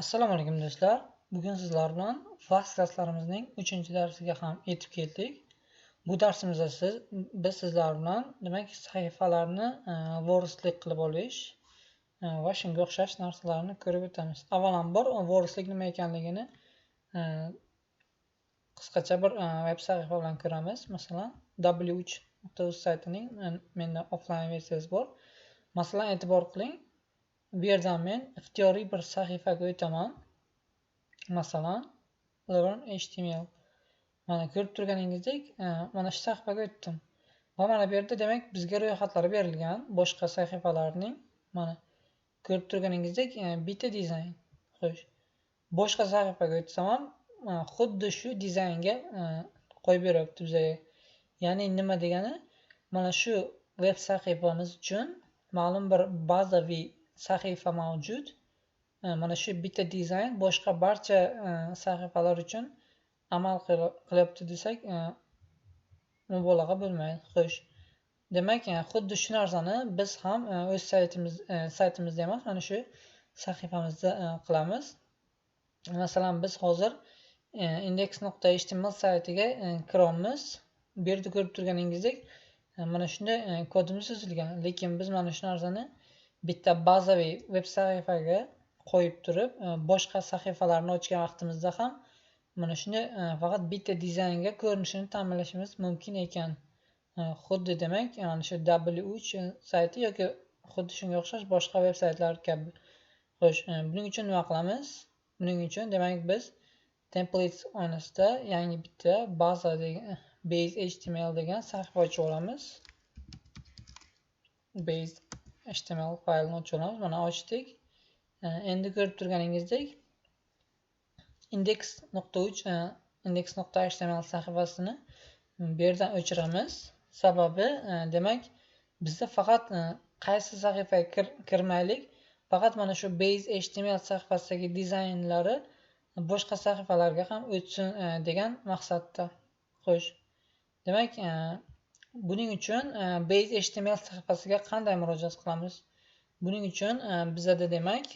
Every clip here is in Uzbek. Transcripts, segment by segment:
Assalomu alaykum do'stlar. Bugun sizlar bilan vas darslarimizning 3-darsiga ham yetib keldik. Bu darsimizda siz biz sizlar bilan demak sahifalarni e, vorislik qilib olish e, va shunga o'xshash narsalarni ko'rib o'tamiz. Avvalambor vorislik nima ekanligini e, qisqacha bir e, veb sahifa bilan ko'ramiz. Masalan, w3.uz saytining e, menda offline versiyasi bor. Masalan, e'tibor qiling, bu yerdan men ixtiyoriy bir sahifaga o'taman. Masalan learn html mana ko'rib turganingizdek e, mana shu sahifaga o'tdim. Va mana bu yerda demak bizga ro'yxatlar berilgan boshqa sahifalarning mana ko'rib turganingizdek e, bitta dizayn. Xo'sh boshqa sahifaga o'tsam ham e, xuddi shu dizaynga qo'yib beryapti bizga. Ya'ni nima degani? Mana shu veb sahifamiz uchun ma'lum bir bazaviy sahifa mavjud. Mana shu bitta dizayn boshqa barcha e, sahifalar uchun amal qilyapti desak e, mubolag'a bo'lmaydi xo'sh. Demak e, xuddi shu narsani biz ham o'z saytimiz saytimizda emas mana shu sahifamizda qilamiz. Masalan biz hozir index.html saytiga kiryapmiz bu yerda ko'rib turganingizdek mana shunday kodimiz yozilgan lekin biz mana shu narsani bitta bazaviy veb sahifaga qo'yib turib e, boshqa sahifalarni ochgan vaqtimizda ham mana shunday e, faqat bitta dizaynga ko'rinishini ta'minlashimiz mumkin ekan. E, xuddi demak mana shu w3 sayti yoki xuddi shunga o'xshash boshqa veb saytlar kabi. Xo'sh buning uchun nima qilamiz? Buning uchun demak biz templates oynasida yangi bitta baza degan base html degan sahifa ochib olamiz. Base html faylini ochamiz mana ochdik. Endi ko'rib turganingizdek index.uch e, index.html sahifasini bu yerdan o'chiramiz. Sababi e, demak bizda faqat e, qaysi sahifaga kirmaylik faqat mana shu base html sahifasidagi dizaynlari boshqa sahifalarga ham o'tsin e, degan maqsadda. Xo'sh demak buning uchun e, base html sahifasiga qanday murojaat qilamiz? Buning uchun e, bizada demak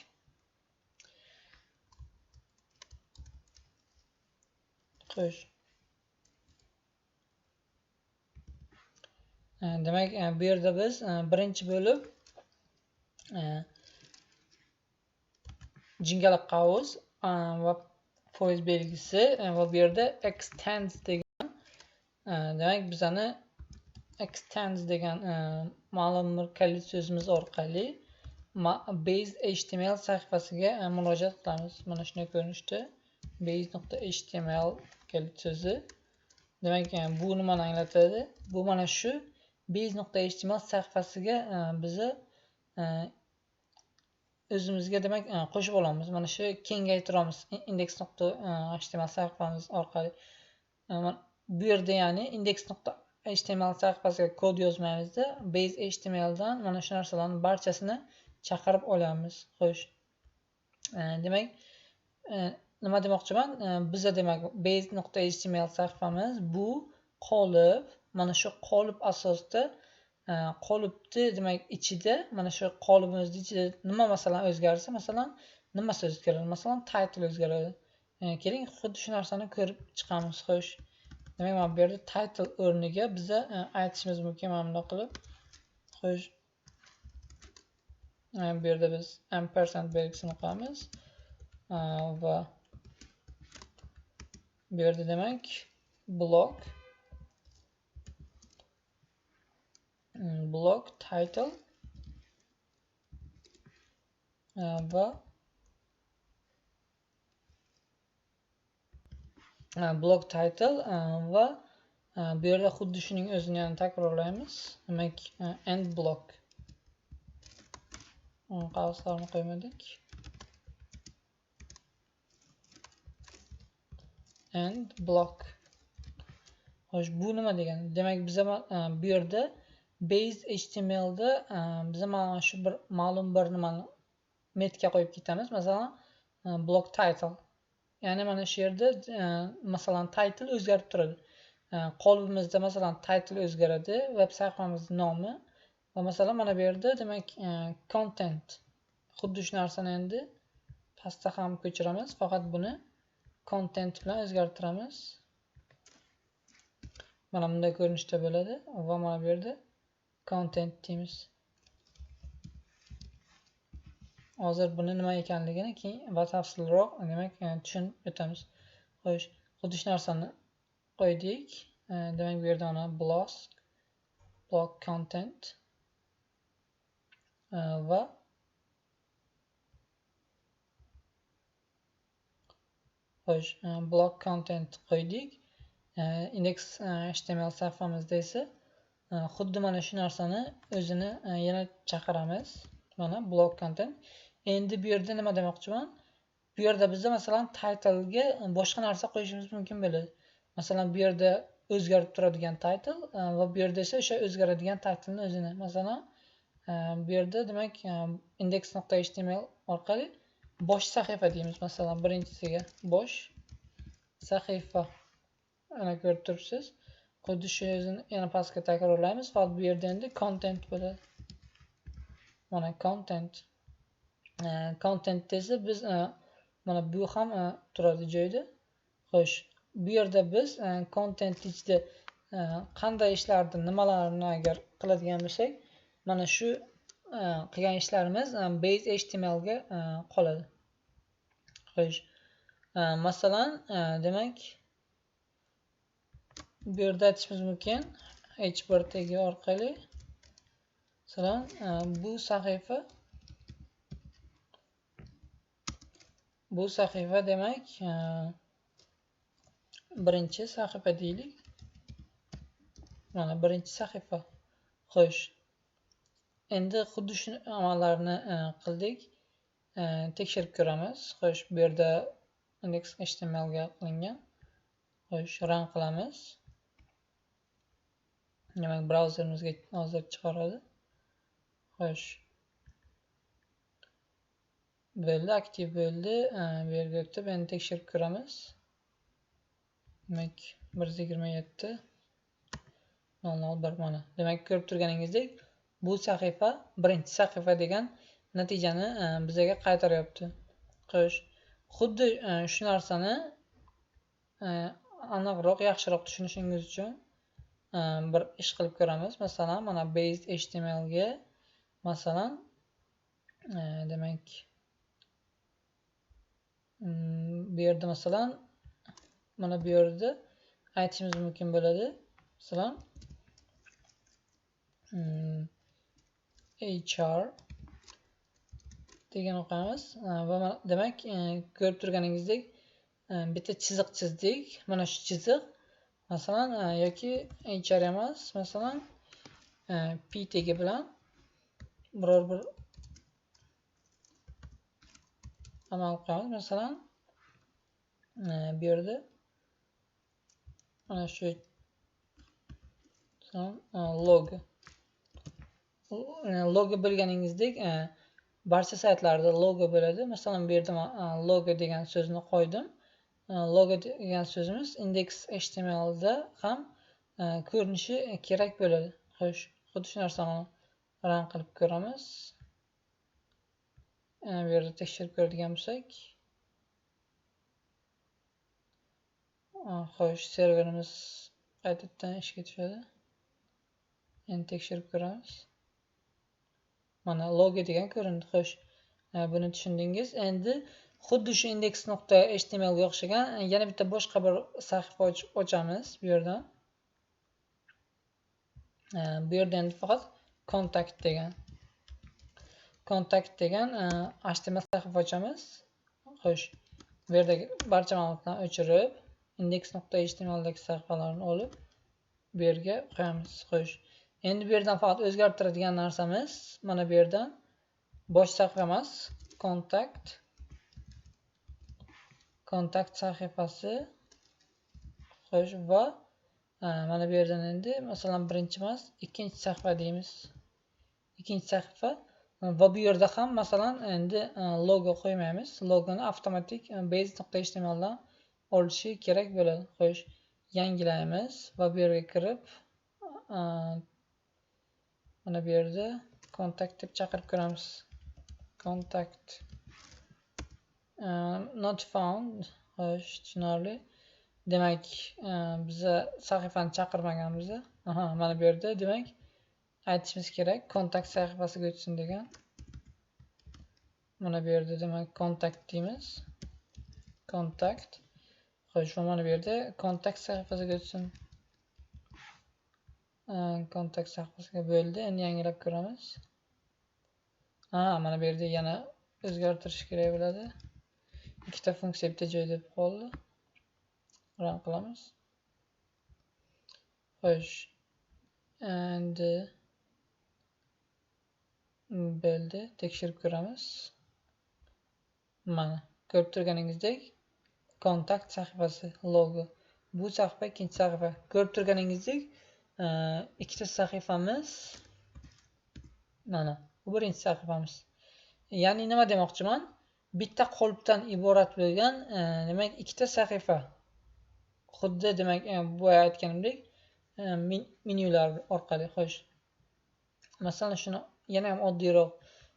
xo'sh. E, demak bu yerda biz birinchi bo'lib jingalak qavus va foiz belgisi va bu yerda extends degan demak bizani extends degan e, ma'lum bir kalit so'zimiz orqali base html sahifasiga e, murojaat qilamiz. Mana shunday ko'rinishda base.html kalit so'zi. Demak e, bu nimani anglatadi? Bu mana shu base.html sahifasiga e, bizni e, o'zimizga demak e, qo'shib olamiz. Mana shu kengaytiramiz index.html sahifamiz orqali. Bu yerda ya'ni index html sahifasiga kod yozmaymizda base htmldan mana shu narsalarni barchasini chaqirib olamiz. Xo'sh. Demak e, nima demoqchiman? E, biza demak base nuqta html sahifamiz bu qolip mana shu qolip asosida e, qolipni demak ichida mana shu qolibimizni ichida nima masalan o'zgarsa masalan nimasi o'zgaradi? Masalan title o'zgaradi. Keling xuddi shu narsani ko'rib chiqamiz. Xo'sh. Demak mana bu yerda title o'rniga biza e, aytishimiz mumkin mana bundoq qilib xo'sh e, bu yerda biz ampersand belgisini qo'yamiz e, va bu yerda demak blok blok title. Va blog title va bu yerda xuddi shuning o'zini yana takrorlaymiz demak end block qavslarni qo'ymadik end block xo'sh bu nima degani demak biza bu yerda base htmlda biza mana shu bir ma'lum bir nimani metka qo'yib ketamiz masalan block title ya'ni mana shu yerda e, masalan title o'zgarib turadi. E, masalan title o'zgaradi veb sahifamiz nomi va masalan mana bu yerda demak e, content. Xuddi shu narsani endi pastda ham ko'chiramiz faqat buni content bilan o'zgartiramiz. Mana bunday ko'rinishda bo'ladi va mana bu yerda content deymiz. Hozir buni nima ekanligini keyin batafsilroq demak e, tushunib o'tamiz xo'sh xuddi shu narsani qo'ydik. E, demak bu yerda mana block block content e, va xo'sh block content qo'ydik. Index html sahifamizda esa xuddi mana shu narsani o'zini yana chaqiramiz. Mana block content. Endi bu yerda nima demoqchiman? Bu yerda bizda masalan titlega e, boshqa narsa qo'yishimiz mumkin bo'ladi. Masalan bu yerda o'zgarib turadigan title e, va bu yerda esa o'sha o'zgaradigan titlni o'zini. Masalan e, bu yerda demak e, index.html orqali bosh sahifa deymiz masalan birinchisiga bosh sahifa. Ana ko'rib turibsiz. Xuddi shu o'zini yana pastga takrorlaymiz faqat bu yerda endi content bo'ladi. Mana content. Content desa biz mana bu ham turadi joyda xo'sh bu yerda biz content ichida qanday ishlarni nimalarni agar qiladigan bo'lsak mana shu qilgan ishlarimiz base htmlga qoladi xo'sh masalan demak bu yerda aytishimiz mumkin h1 tagi orqali masalan bu sahifa bu sahifa demak e, birinchi sahifa deylik. Mana birinchi sahifa. Xo'sh. Endi xuddi shu amallarni e, qildik. E, tekshirib ko'ramiz. Xo'sh bu yerda index htmlga qilingan. Xo'sh run qilamiz. Demak brauzerimizga hozir chiqaradi xo'sh. Bo'ldi aktiv bo'ldi e, bu yerga o'tib endi tekshirib ko'ramiz demak bir yuz yigirma yetti nol nol bir mana demak ko'rib turganingizdek bu sahifa birinchi sahifa degan natijani e, bizaga qaytaryapti. Xo'sh. Xuddi e, shu narsani aniqroq yaxshiroq tushunishingiz uchun bir ish qilib ko'ramiz. Masalan mana base htmlga masalan demak bu yerda masalan mana bu yerda aytishimiz mumkin bo'ladi masalan hmm, hr degan o'qiymiz va demak e, ko'rib turganingizdek e, bitta chiziq chizdik. Mana shu chiziq. Masalan e, yoki hr emas. Masalan p tegi bilan biror bir amal qilamiz masalan e, bu yerda e, mana shu e, logo logo bilganingizdek barcha saytlarda logo bo'ladi. Masalan bu yerda logo degan so'zni qo'ydim. Logo degan so'zimiz index htmlda ham ko'rinishi kerak bo'ladi. Xo'sh xuddi shu narsani ran qilib ko'ramiz. Bu yerda tekshirib ko'radigan bo'lsak. Xo'sh serverimiz qaytadan ishga tushadi. Endi tekshirib ko'ramiz. Mana logo degan ko'rindi xo'sh. Buni tushundingiz. Endi xuddi shu index nuqta htmlga o'xshagan e, yana bitta boshqa bir sahifa ochamiz bu yerdan. E, bu yerda endi faqat kontakt degan. Kontakt degan e, html sahifachamiz xo'sh bu yerdagi barcha ma'lumotlarni o'chirib index.htmldagi sahifalarni olib bu yerga qo'yamiz. Xo'sh endi bu yerdan faqat o'zgartiradigan narsamiz mana bu yerdan bosh sahifa emas kontakt kontakt sahifasi. Xo'sh va e, mana bu yerdan endi masalan birinchi emas ikkinchi sahifa deymiz ikkinchi sahifa va bu yerda ham masalan endi e, logo qo'ymaymiz. Logoni avtomatik e, base.html dan olishi kerak bo'ladi. Xo'sh yangilaymiz va bu yerga kirib e, mana bu yerda kontakt deb chaqirib ko'ramiz. Kontakt not found xo'sh tushunarli. Demak biza sahifani chaqirmaganmiz aha mana bu yerda. Demak aytishimiz kerak. Kontakt sahifasiga o'tsin degan. Mana bu yerda demak kontakt deymiz. Kontakt. Xo'sh va mana bu yerda kontakt sahifasiga o'tsin. Kontakt sahifasiga bo'ldi. Endi yangilab ko'ramiz. Ha mana bu yerda yana o'zgartirish kerak bo'ladi. Ikkita funksiya bitta joyda qoldi. Ran qilamiz. Xo'sh endi bo'ldi tekshirib ko'ramiz. Mana ko'rib turganingizdek kontakt sahifasi logo. Bu sahifa ikkinchi sahifa ko'rib turganingizdek e, ikkita sahifamiz mana bu birinchi sahifamiz. Ya'ni nima demoqchiman? Bitta qolipdan iborat bo'lgan e, demak ikkita sahifa. Xuddi demak e, boya aytganimdek menyular orqali xo'sh. Masalan shuni yana ham oddiyroq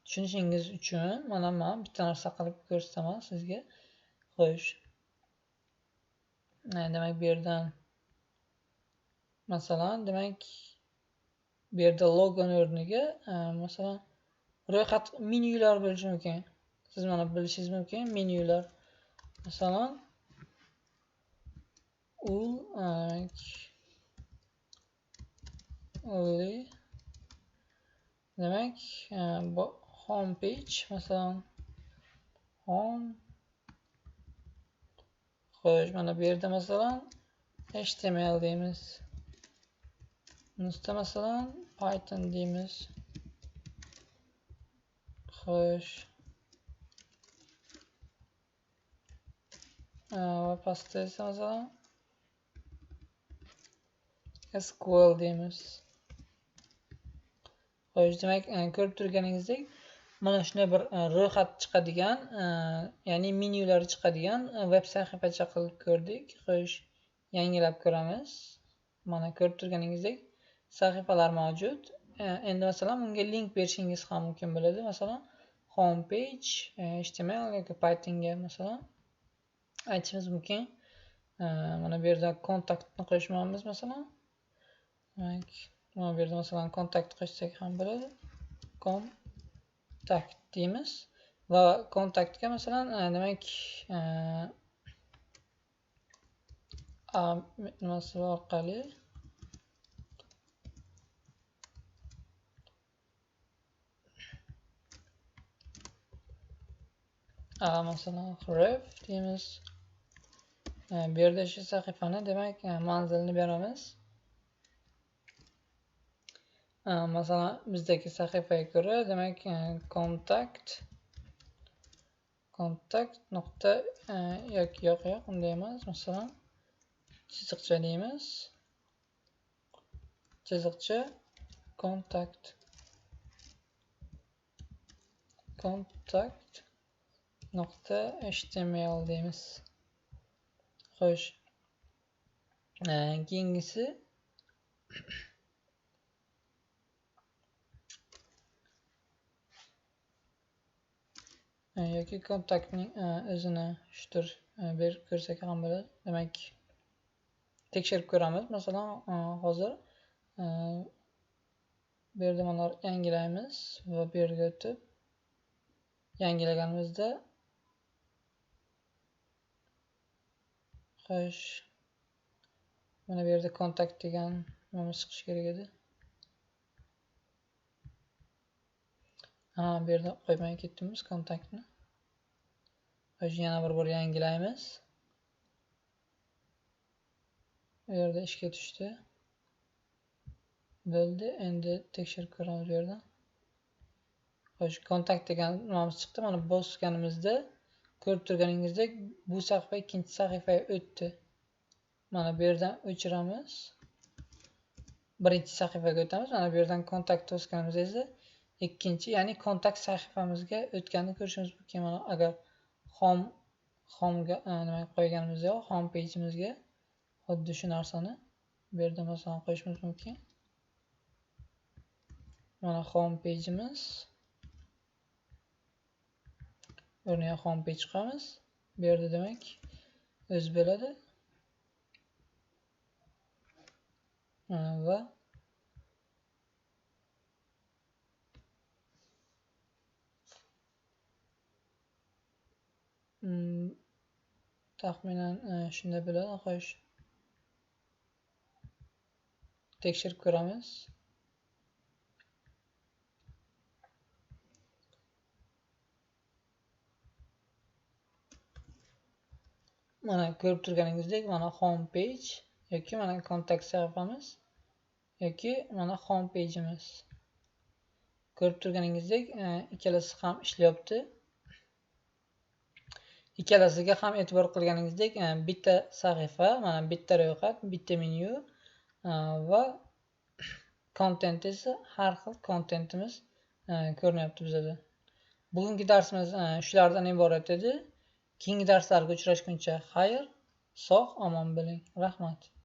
tushunishingiz uchun mana man bitta narsa qilib ko'rsataman sizga. Xo'sh. Demak bu yerdan masalan demak bu yerda logoni o'rniga e, masalan ro'yxat menyular bo'lishi mumkin. Siz mana bilishingiz mumkin menyular masalan ul only e, demak home page masalan home xo'sh mana bu yerda masalan html deymiz bunusida masalan python deymiz xo'sh va pastda esa masalan sql deymiz xo'sh demak ko'rib turganingizdek mana shunday bir e, ro'yxat chiqadigan e, ya'ni menyular chiqadigan e, veb sahifacha qilib ko'rdik. Xo'sh yangilab ko'ramiz. Mana ko'rib turganingizdek sahifalar mavjud. Endi masalan unga link berishingiz ham mumkin bo'ladi. Masalan home page html yoki pythonga masalan aytishimiz mumkin. Mana bu yerda kontaktni qo'shmoqmiz masalan. Demak mana bu yerda masalan kontakt qo'shsak ham bo'ladi kontakt deymiz va kontaktga masalan demak nimasi orqali masalan ref deymiz bu yerda shu sahifani demak manzilini beramiz masalan bizdagi sahifaga ko'ra demak kontakt kontakt nuqta yoki yo'q yo'q unday emas masalan chiziqcha deymiz chiziqcha kontakt. Kontakt nuqta html deymiz xo'sh keyingisi yoki kontaktning o'zini shudir berib ko'rsak ham bo'ladi demak tekshirib ko'ramiz masalan hozir bu yerda mana yangilaymiz va bu yerga o'tib yangilaganimizda xo'sh mana bu yerda kontakt degan nimamiz chiqishi kerak edi ha bu yerda qo'ymay ketdimiz kontaktni. Hozir yana bir bor yangilaymiz. Bu yerda ishga tushdi. Bo'ldi endi tekshirib ko'ramiz bu yerdan xo'sh kontakt degan nimamiz chiqdi. Mana bosganimizda ko'rib turganingizdek bu sahifa ikkinchi sahifaga o'tdi. Mana bu yerdan o'chiramiz. Birinchi sahifaga o'tamiz. Mana bu yerdan kontakt bosganimizda esa ikkinchi ya'ni kontakt sahifamizga o'tganini ko'rishimiz mumkin. Mana agar home home'ga e, nima qo'yganimiz yo'q home page'imizga xuddi shu narsani bu yerda masalan qo'yishimiz mumkin. Mana home page'imiz o'rniga home page chiqamiz. Bu yerda demak o'zi bo'ladi. Va Hmm, taxminan e, shunday bo'ladi xo'sh. Tekshirib ko'ramiz. Mana ko'rib turganingizdek mana home page yoki mana kontakt sahifamiz yoki mana home page'imiz ko'rib turganingizdek e, ikkalasi ham ishlayapti. Ikkalasiga ham e'tibor qilganingizdek e, bitta sahifa mana bitta ro'yxat bitta menyu e, va kontent esa har xil kontentimiz e, ko'rinyapti bizada. Bugungi darsimiz shulardan iborat edi. Keyingi darslarga uchrashguncha xayr sog' omon bo'ling. Rahmat.